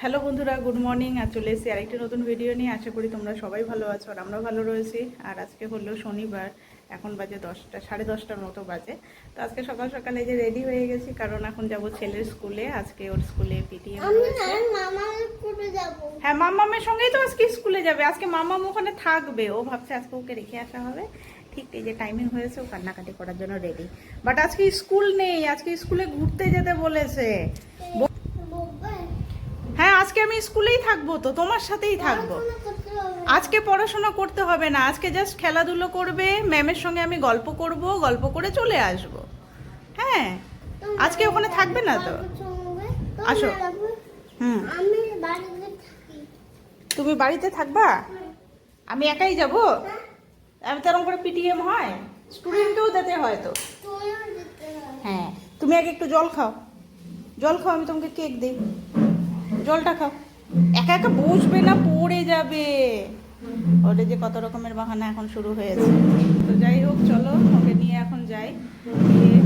Hello বন্ধুরা good morning. আর চলে এসেছি আরেকটি নতুন ভিডিও নিয়ে। আশা করি তোমরা সবাই ভালো আছো আর আমরা ভালো রয়েছি। আর আজকে হলো শনিবার এখন বাজে দশটা সাড়ে দশটার মতো বাজে। তো আজকে সকাল সকালে যে রেডি হয়ে গেছি কারণ এখন যাব ছেলের স্কুলে। আজকে ওর স্কুলে পিটিএম হ্যাঁ মামামের সঙ্গেই তো আজকে স্কুলে যাবে। আজকে মামাম ওখানে থাকবে। ও ভাবছে আজকে ওকে রেখে আসা হবে। ঠিক এই যে টাইমিং হয়েছে ও কান্নাকাটি করার জন্য রেডি বাট আজকে স্কুল নেই আজকে স্কুলে ঘুরতে যেতে বলেছে। আজকে আমি স্কুলেই থাকব তো তোমার সাথেই থাকব। আজকে পড়াশোনা করতে হবে না আজকে জাস্ট খেলাধুলো করবে ম্যামের সঙ্গে আমি গল্প করব গল্প করে চলে আসব। হ্যাঁ আজকে ওখানে থাকবে না তো? আসো। হুম। তুমি বাড়িতে থাকবা? আমি একাই যাব? আমি তেরম করে পিটিএম হয়। স্টুডেন্টকেও যেতে হয় তো। হবে হ্যাঁ। তুমি আগে একটু জল খাও। জল খাও আমি তোমাকে কেক দিই। জলটা খাও। একা একা বসবে না পড়ে যাবে। ওটা যে কত রকমের বাহানা এখন শুরু হয়েছে। তো যাই হোক চলো ওকে নিয়ে এখন যাই।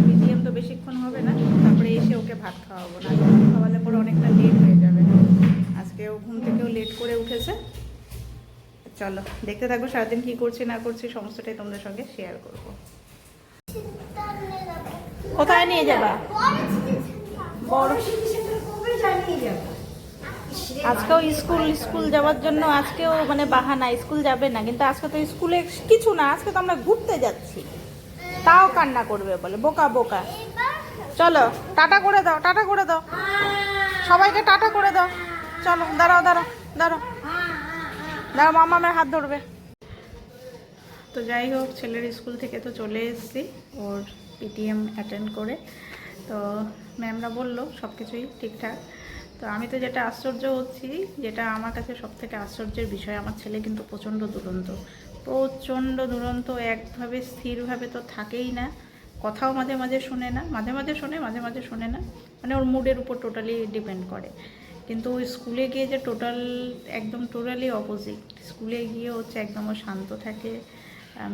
পিটিএম তো বেশিক্ষণ হবে না তারপরে এসে ওকে ভাত খাওয়াবো। না ভাত খাওয়ালে পরে অনেকটা লেট হয়ে যাবে। আজকে ও ঘুম থেকেও লেট করে উঠেছে। চলো দেখতে থাকব সারাদিন কী করছি না করছি সমস্তটাই তোমাদের সঙ্গে শেয়ার করব। কোথায় নিয়ে যাবা? বড় বড় আজকেও স্কুল স্কুল যাওয়ার জন্য আজকেও মানে বাহানা, স্কুল যাবে না। কিন্তু আজকে তো স্কুলে কিছু না, আজকে তো আমরা ঘুরতে যাচ্ছি। তাও কান্না করবে বলে, বোকা বোকা। চলো, টাটা করে দাও, টাটা করে দাও। সবাইকে টাটা করে দাও। চলো, দাঁড়াও দাঁড়াও দাঁড়াও। দাঁড়াও মামামের হাত ধরবে। তো যাই হোক, ছেলের স্কুল থেকে তো চলে এসেছি, ওর পিটিএম অ্যাটেন্ড করে। তো ম্যামরা বলল সব কিছুই ঠিকঠাক। তো আমি তো যেটা আশ্চর্য হচ্ছি, যেটা আমার কাছে সব থেকে আশ্চর্যের বিষয়, আমার ছেলে কিন্তু প্রচণ্ড দুরন্ত। প্রচণ্ড দুরন্ত, একভাবে স্থিরভাবে তো থাকেই না। কথাও মাঝে মাঝে শোনে না, মাঝে মাঝে শোনে, মাঝে মাঝে শোনে না। মানে ওর মুডের উপর টোটালি ডিপেন্ড করে। কিন্তু স্কুলে গিয়ে যে টোটাল একদম টোটালি অপোজিট স্কুলে গিয়ে হচ্ছে একদম শান্ত থাকে।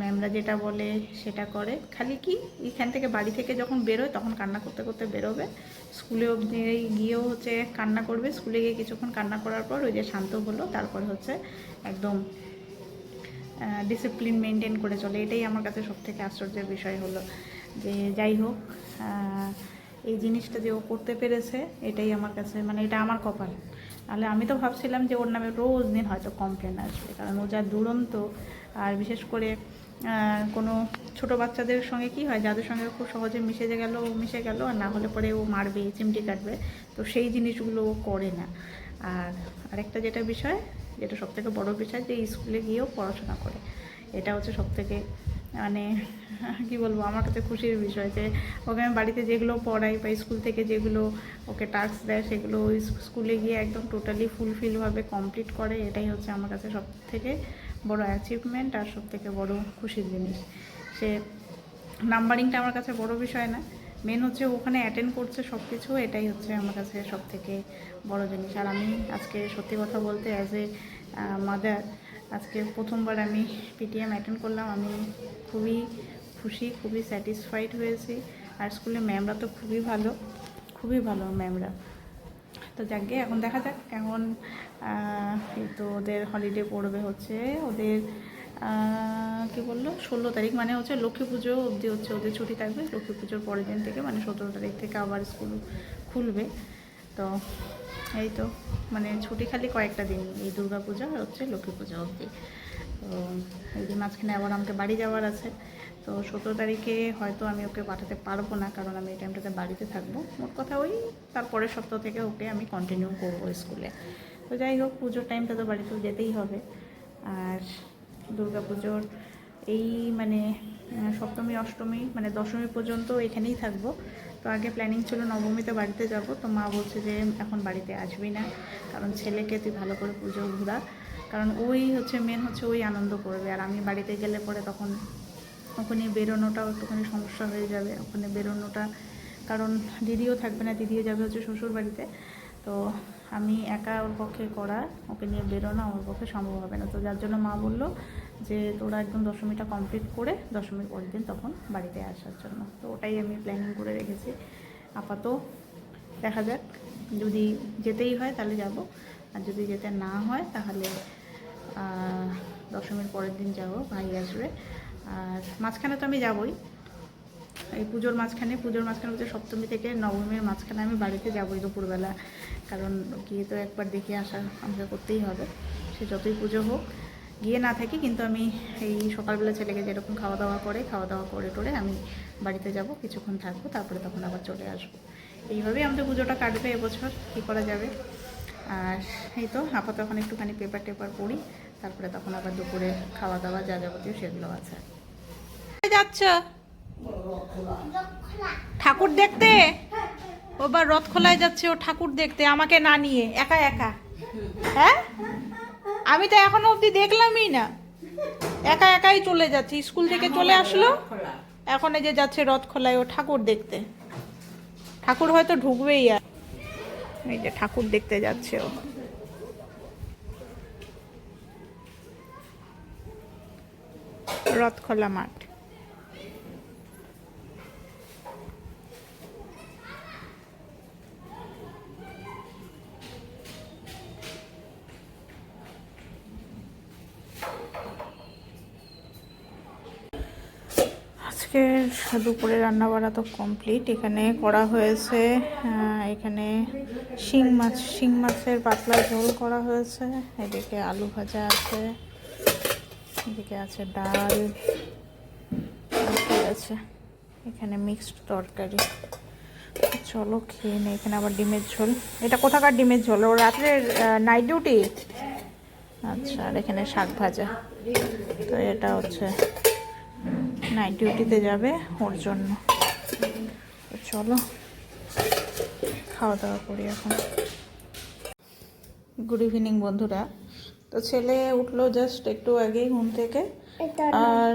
ম্যামরা যেটা বলে সেটা করে। খালি কি, এখান থেকে বাড়ি থেকে যখন বেরোয় তখন কান্না করতে করতে বেরোবে। স্কুলে অবধি গিয়েও হচ্ছে কান্না করবে। স্কুলে গিয়ে কিছুক্ষণ কান্না করার পর ওই যে শান্ত হলো, তারপরে হচ্ছে একদম ডিসিপ্লিন মেনটেন করে চলে। এটাই আমার কাছে সব থেকে আশ্চর্যের বিষয় হলো। যে যাই হোক এই জিনিসটা যে ও করতে পেরেছে, এটাই আমার কাছে মানে এটা আমার কপাল। তাহলে আমি তো ভাবছিলাম যে ওর নামে রোজ দিন হয়তো কমপ্লেন আসবে। কারণ ও যা দুরন্ত আর বিশেষ করে কোনো ছোট বাচ্চাদের সঙ্গে কি হয়, যাদের সঙ্গে খুব সহজে মিশে গেল মিশে গেল, আর না হলে পরে ও মারবে, চিমটি কাটবে, তো সেই জিনিসগুলো ও করে না। আর আরেকটা যেটা বিষয়, যেটা সব থেকে বড়ো বিষয়, যে স্কুলে গিয়েও পড়াশোনা করে। এটা হচ্ছে সবথেকে মানে কি বলব, আমার কাছে খুশির বিষয় যে, ওকে আমি বাড়িতে যেগুলো পড়াই বা স্কুল থেকে যেগুলো ওকে টাস্ক দেয়, সেগুলো স্কুলে গিয়ে একদম টোটালি ফুলফিলভাবে কমপ্লিট করে, এটাই হচ্ছে আমার কাছে সব থেকে বড় অ্যাচিভমেন্ট আর সব থেকে বড় খুশির জিনিস। সে নাম্বারিংটা আমার কাছে বড় বিষয় না। মেন হচ্ছে ওখানে অ্যাটেন্ড করছে সব কিছু এটাই হচ্ছে আমার কাছে সব থেকে বড় জিনিস। আর আমি আজকে সত্যি কথা বলতে অ্যাজ এ মাদার আজকে প্রথমবার আমি পিটিএম অ্যাটেন্ড করলাম। আমি খুবই খুশি, খুবই স্যাটিসফাইড হয়েছি। আর স্কুলে ম্যামরা তো খুবই ভালো খুবই ভালো ম্যামরা তো যাকে এখন দেখা যাক, এখন তো ওদের হলিডে পড়বে হচ্ছে, ওদের কি বলল? ষোলো তারিখ মানে হচ্ছে লক্ষ্মী পুজো অবধি হচ্ছে ওদের ছুটি থাকবে। লক্ষ্মী পুজোর পরের দিন থেকে মানে সতেরো তারিখ থেকে আবার স্কুল খুলবে। তো এই তো মানে ছুটি খালি কয়েকটা দিন, এই দুর্গা আর হচ্ছে লক্ষ্মী পূজা অবধি। তো এই যে মাঝখানে আবার আমাকে বাড়ি যাওয়ার আছে, তো সতেরো তারিখে হয়তো আমি ওকে পাঠাতে পারব না, কারণ আমি এই টাইমটাতে বাড়িতে থাকব। মোট কথা ওই তারপরের সপ্তাহ থেকে ওকে আমি কন্টিনিউ করব স্কুলে। তো যাই হোক, পুজোর টাইমটা তো বাড়িতে যেতেই হবে। আর দুর্গা পুজোর এই মানে সপ্তমী, অষ্টমী মানে দশমী পর্যন্ত এখানেই থাকব। তো আগে প্ল্যানিং ছিল নবমীতে বাড়িতে যাব, তো মা বলছে যে এখন বাড়িতে আসবি না, কারণ ছেলেকে তুই ভালো করে পুজো ঘুরা। কারণ ওই হচ্ছে মেন হচ্ছে ওই আনন্দ করবে। আর আমি বাড়িতে গেলে পরে তখন ওখানে বেরোনোটাও একটুখানি সমস্যা হয়ে যাবে। ওখানে বেরোনোটা, কারণ দিদিও থাকবে না, দিদিও যাবে হচ্ছে শ্বশুর বাড়িতে। তো আমি একা ওর পক্ষে করা, ওকে নিয়ে বেরোনো আমার পক্ষে সম্ভব হবে না। তো যার জন্য মা বলল যে, তোরা একদম দশমীটা কমপ্লিট করে দশমীর পরের দিন তখন বাড়িতে আসার জন্য। তো ওটাই আমি প্ল্যানিং করে রেখেছি। আপাতত দেখা যাক। যদি যেতেই হয় তাহলে যাব। আর যদি যেতে না হয় তাহলে দশমীর পরের দিন যাব ভাই আসবে আর মাঝখানে তো আমি যাবই। এই পুজোর মাঝখানে পুজোর মাঝখানে হচ্ছে সপ্তমী থেকে নবমীর মাঝখানে আমি বাড়িতে যাবোই দুপুরবেলা। কারণ গিয়ে তো একবার দেখে আসা আমাকে করতেই হবে। সে যতই পুজো হোক, গিয়ে না থাকি কিন্তু আমি এই সকালবেলা ছেলেকে যেরকম খাওয়া দাওয়া করে খাওয়া দাওয়া করে টোরে আমি বাড়িতে যাব, কিছুক্ষণ থাকব, তারপরে তখন আবার চলে আসব। এইভাবেই আমাদের পুজোটা কাটবে এবছর, কী করা যাবে? আর এই তো আপাতত এখন একটুখানি পেপার টেপার পড়ি, তারপরে তখন আবার দুপুরে খাওয়া দাওয়া যা যাবতীয় সেগুলো আছে। যাচ্ছ? ঠাকুর দেখতে? ও বা রথ খোলায় যাচ্ছে, ও ঠাকুর দেখতে, আমাকে না নিয়ে, একা একা। হ্যাঁ? আমি তো এখনও অবধি দেখলামই না। একা, একাই চলে যাচ্ছে। স্কুল থেকে চলে আসলো। এখন এই যে যাচ্ছে রথ খোলায় ও ঠাকুর দেখতে। ঠাকুর হয়তো ঢুকবেই আর। এই যে ঠাকুর দেখতে যাচ্ছে ও। রথখোলা মাঠ। আজকে দুপুরে রান্না বাড়া তো কমপ্লিট এখানে করা হয়েছে এখানে শিং মাছ, শিং মাছের পাতলা ঝোল করা হয়েছে। এদিকে আলু ভাজা আছে, এদিকে আছে ডাল আছে। এখানে মিক্সড তরকারি। চলো খেয়ে নে, এখানে আবার ডিমের ঝোল। এটা কোথাকার ডিমের ঝোল? ও রাত্রে নাইট ডিউটি আচ্ছা আর এখানে শাক ভাজা। তো এটা হচ্ছে নাইট ডিউটিতে যাবে ওর জন্য। তো চলো খাওয়া দাওয়া করি এখন। গুড ইভিনিং বন্ধুরা। তো ছেলে উঠল জাস্ট একটু আগেই ঘুম থেকে। আর।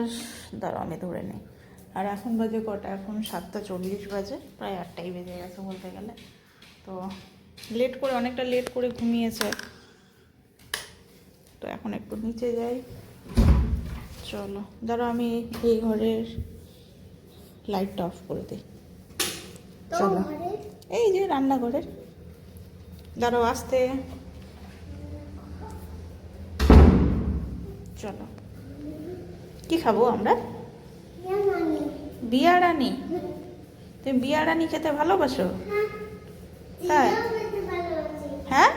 দাঁড়াও আমি ধরে নিই। আর এখন বাজে কটা? এখন সাতটা চল্লিশ বাজে প্রায় আটটাই বেজে গেছে বলতে গেলে। তো লেট করে অনেকটা লেট করে ঘুমিয়েছে। তো এখন একটু নিচে যাই। চলো। ধরো আমি এই ঘরের লাইটটা অফ করে দিই। চলো। এই যে রান্নাঘরের। ধরো আসতে। চলো। কি খাব আমরা? বিয়ারানি। তুমি বিয়ারানি খেতে ভালোবাসো? হ্যাঁ। হ্যাঁ।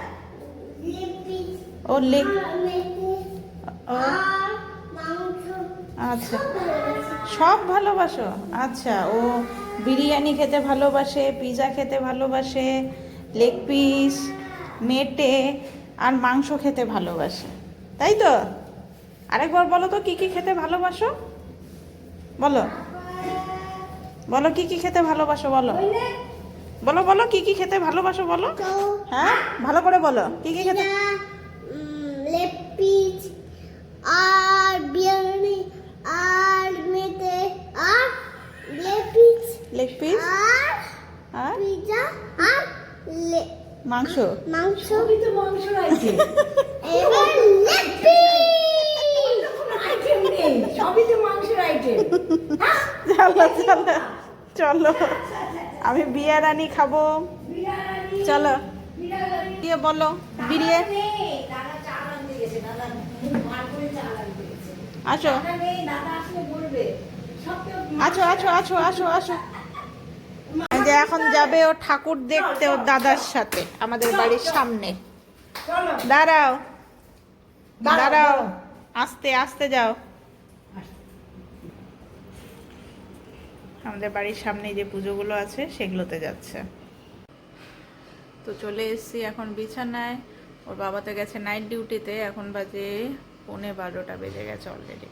ও লেগ ও। আচ্ছা। সব ভালোবাসো? আচ্ছা ও বিরিয়ানি খেতে ভালোবাসে পিৎজা খেতে ভালোবাসে লেগ পিস মেটে, আর মাংস খেতে ভালোবাসে। তাই তো? আরেকবার বলো তো, কি কি খেতে ভালোবাসো? বলো। বলো, কি কি খেতে ভালোবাসো, বলো। বলো বলো, কি কি খেতে ভালোবাসো, বলো। হ্যাঁ ভালো করে বলো, কি কি খেতে? লেপিজ আর বিরিয়ানি আর মেটে আর লেপিজ লেগ পিস আর পিজা আর মাংস? মাংস। সবই তো মাংস আইটেম এবার লেপিজ আইটেম নেই সবই তো মাংসের আইটেম চলো চলো চলো। আমি বিয়ারানি খাব। চলো। বিরিয়ানি। দিয়ে বলো? বিরিয়ানি আসো। আছো আছো আছো আছো আছো এই যে এখন যাবে ও ঠাকুর দেখতে ওর দাদার সাথে, আমাদের বাড়ির সামনে। দাঁড়াও। দাঁড়াও। আস্তে আস্তে যাও। আমাদের বাড়ির সামনে যে পুজোগুলো আছে, সেগুলোতে যাচ্ছে। তো চলে এসেছি এখন বিছানায়। ওর বাবা তো গেছে নাইট ডিউটিতে এখন বাজে পৌনে বারোটা বেজে গেছে অলরেডি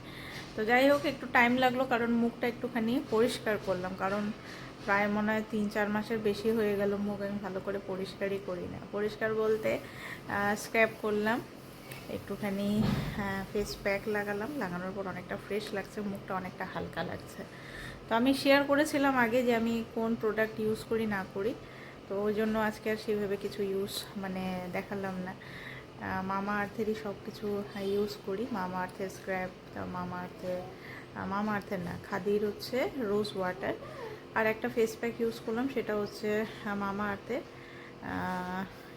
তো যাই হোক, একটু টাইম লাগল, কারণ মুখটা একটুখানি পরিষ্কার করলাম, কারণ প্রায় মনে হয় তিন, চার মাসের বেশি হয়ে গেল মুখ আমি ভালো করে পরিষ্কারই করি না। পরিষ্কার বলতে স্ক্র্যাপ করলাম, একটুখানি ফেস প্যাক লাগালাম, লাগানোর পর অনেকটা ফ্রেশ লাগছে, মুখটা অনেকটা হালকা লাগছে। তো আমি শেয়ার করেছিলাম আগে যে আমি কোন প্রোডাক্ট ইউজ করি, না করি। তো ওই জন্য আজকে আর সেভাবে কিছু ইউজ মানে দেখালাম না। মামা আর্থেরই সব কিছু ইউজ করি। মামা আর্থের স্ক্র্যাপ মামা আর্থের মামা আর্থের না, খাদির হচ্ছে রোজ ওয়াটার আর একটা ফেস প্যাক ইউজ করলাম, সেটা হচ্ছে মামা আর্থের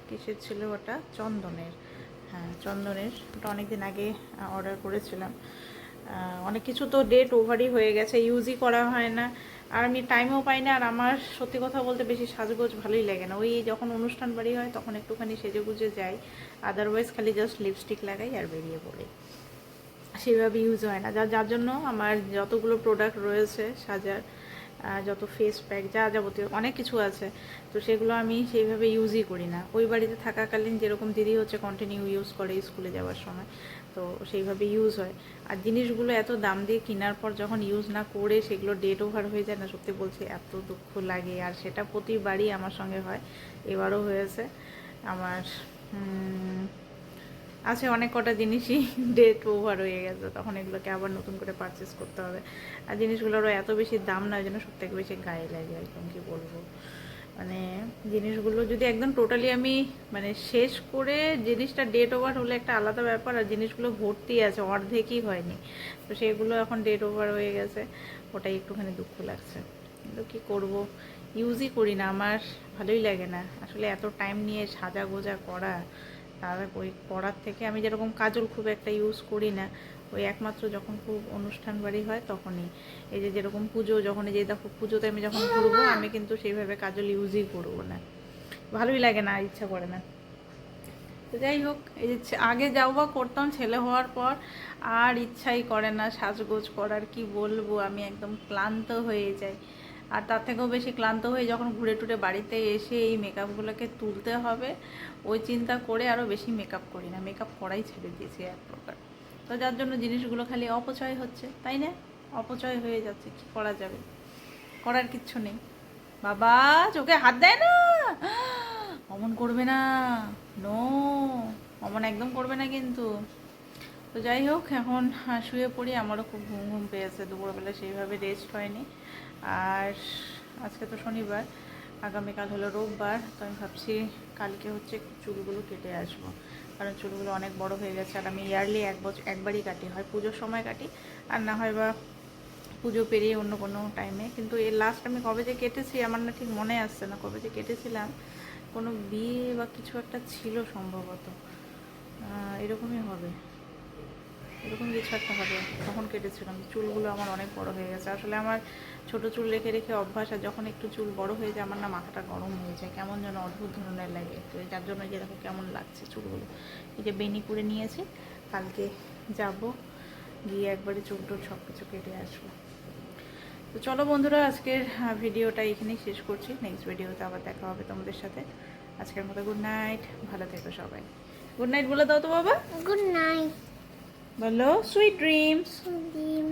কিসের ছিল ওটা? চন্দনের। হ্যাঁ চন্দনের। ওটা অনেক দিন আগে অর্ডার করেছিলাম। অনেক কিছু তো ডেট ওভারই হয়ে গেছে ইউজই করা হয় না। আর আমি টাইমও পাই না, আর আমার সত্যি কথা বলতে বেশি সাজগোজ ভালোই লাগে না। ওই যখন অনুষ্ঠান বাড়ি হয়, তখন একটুখানি সেজে গুজে যাই। আদারওয়াইজ খালি জাস্ট লিপস্টিক লাগাই আর বেরিয়ে পড়ি। সেভাবে ইউজ হয় না। যার যার জন্য আমার যতগুলো প্রোডাক্ট রয়েছে সাজার যত ফেস প্যাক যা যাবতীয় অনেক কিছু আছে, তো সেগুলো আমি সেইভাবে ইউজই করি না। ওই বাড়িতে থাকাকালীন যেরকম দিদি হচ্ছে কন্টিনিউ ইউজ করে স্কুলে যাওয়ার সময়, তো সেইভাবে ইউজ হয়। আর জিনিসগুলো এত দাম দিয়ে কেনার পর যখন ইউজ না করে সেগুলো ডেট ওভার হয়ে যায় না, সত্যি বলছি, এত দুঃখ লাগে। আর সেটা প্রতিবারই আমার সঙ্গে হয়, এবারও হয়েছে। আমার আছে অনেক কটা জিনিসই ডেট ওভার হয়ে গেছে, তখন এগুলোকে আবার নতুন করে পারচেস করতে হবে। আর জিনিসগুলোরও এত বেশি দাম না, যেন সব থেকে বেশি গায়ে লাগে, একদম কি বলব? মানে জিনিসগুলো যদি একদম টোটালি আমি মানে শেষ করে জিনিসটা ডেট ওভার হলে একটা আলাদা ব্যাপার, আর জিনিসগুলো ভর্তি আছে, অর্ধেকই হয়নি। তো সেগুলো এখন ডেট ওভার হয়ে গেছে, ওটাই একটুখানি দুঃখ লাগছে। কিন্তু কী করব? ইউজই করি না, আমার ভালোই লাগে না। আসলে এত টাইম নিয়ে সাজা গোজা করা তার ওই পড়ার থেকে আমি যেরকম কাজল খুব একটা ইউজ করি না, ওই একমাত্র যখন খুব অনুষ্ঠান বাড়ি হয় তখনই। এই যে যেরকম পুজো যখন এই যে দেখো পুজোতে আমি যখন ঘুরবো, আমি কিন্তু সেইভাবে কাজল ইউজই করব না। ভালোই লাগে না ইচ্ছা করে না। তো যাই হোক, এই যে আগে যাও বা করতাম, ছেলে হওয়ার পর আর ইচ্ছাই করে না সাজগোজ করার, কি বলব? আমি একদম ক্লান্ত হয়ে যাই। আর তার থেকেও বেশি ক্লান্ত হয়ে যখন ঘুরে টুরে বাড়িতে এসে এই মেকআপগুলোকে তুলতে হবে, ওই চিন্তা করে আরও বেশি মেকআপ করি না। মেকআপ করাই ছেড়ে দিয়েছি এক প্রকার। তো যার জন্য জিনিসগুলো খালি অপচয় হচ্ছে, তাই না? অপচয় হয়ে যাচ্ছে, কি করা যাবে? করার কিচ্ছু নেই। বাবা, চোখে হাত দেয় না! অমন করবে না। নো অমন একদম করবে না কিন্তু। তো যাই হোক, এখন শুয়ে পড়ি, আমারও খুব ঘুম ঘুম পেয়েছে, দুপুরবেলা সেইভাবে রেস্ট হয়নি। আর আজকে তো শনিবার, আগামীকাল হলো রোববার, তো আমি ভাবছি কালকে হচ্ছে চুলগুলো কেটে আসব। কারণ চুলগুলো অনেক বড় হয়ে গেছে আর আমি ইয়ারলি এক বছর একবারই কাটি, হয় পুজোর সময় কাটি, আর না হয় বা পুজো পেরিয়ে অন্য কোনো টাইমে কিন্তু এর লাস্ট আমি কবে যে কেটেছি আমার না ঠিক মনে আসছে না, কবে যে কেটেছিলাম, কোনো বিয়ে বা কিছু একটা ছিল সম্ভবত। এরকমই হবে। এরকম কিছু একটা হবে। তখন কেটেছিলাম। চুলগুলো আমার অনেক বড় হয়ে গেছে। আসলে আমার ছোট চুল রেখে রেখে অভ্যাস, আর যখন একটু চুল বড় হয়ে যায়, আমার না মাথাটা গরম হয়ে যায়। কেমন যেন অদ্ভুত ধরনের লাগে তো যার জন্য যে দেখো কেমন লাগছে চুলগুলো। এই যে বেনি করে নিয়েছি। কালকে যাব, গিয়ে একবারে চুল টুল সব কিছু কেটে আসব। তো চলো বন্ধুরা, আজকের ভিডিওটা এখানেই শেষ করছি। নেক্সট ভিডিওতে আবার দেখা হবে তোমাদের সাথে। আজকের মতো গুড নাইট ভালো থেকো সবাই। গুড নাইট বলে দাও তো বাবা। Good night বলো সুইট ড্রিমস ডিম